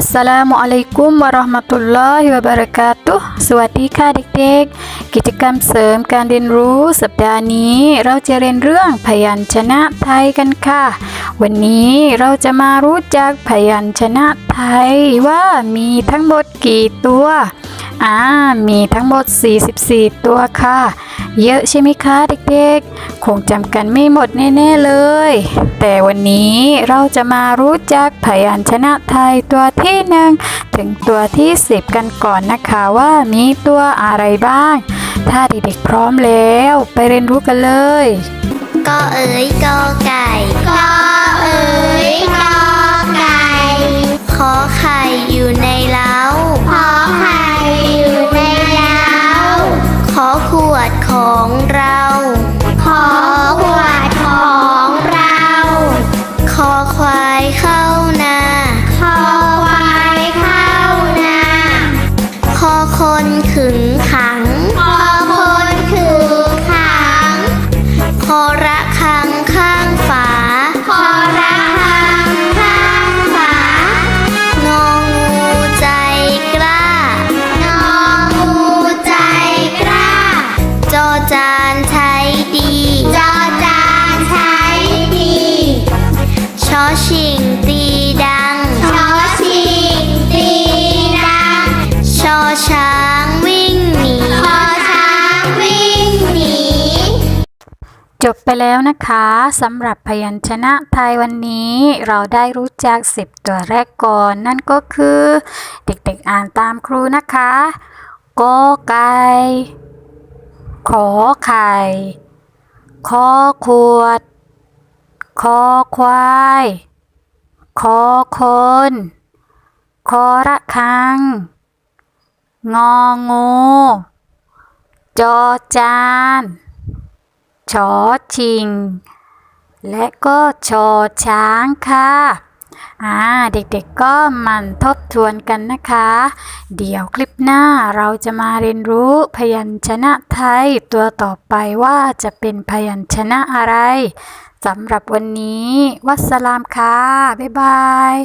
สสลามุอะลัยกุมวะราะห์มะตุลลอฮิวะบะเราะกาตุฮ์สวัสดีค่ะเด็กๆ กิจกรรมเสริมการเรียนรู้สัปดาห์นี้ เราจะเรียนเรื่องพยัญชนะไทยกันค่ะ วันนี้เราจะมารู้จักพยัญชนะไทยว่ามีทั้งหมดกี่ตัว อ่า มีทั้งหมด 44 ตัวค่ะ เยอะใช่ไหมคะเด็กๆ คงจำกันไม่หมดแน่ๆเลย แต่วันนี้เราจะมารู้จักพยัญชนะไทยตัวที่หนึ่งถึงตัวที่สิบกันก่อนนะคะว่ามีตัวอะไรบ้าง ถ้าเด็กๆพร้อมแล้ว ไปเรียนรู้กันเลยกอเอ๋ยกอไก่ก ของเรา ขอหว จบไปแล้วนะคะสำหรับพยัญชนะไทยวันนี้เราได้รู้จัก 10 ตัวแรกก่อน นั่นก็คือ เด็กๆอ่านตามครูนะคะกอไก่ขอไข่คอขวดคอควายคอคนคอระคัง งองู จอจาน ชอชิง และก็ชอช้างค่ะอ่าเด็กๆก็มันทบทวนกันนะคะ เดี๋ยวคลิปหน้าเราจะมาเรียนรู้พยัญชนะไทยตัวต่อไปว่าจะเป็นพยัญชนะอะไรสำหรับวันนี้ วัสสลามค่ะ บ๊ายบาย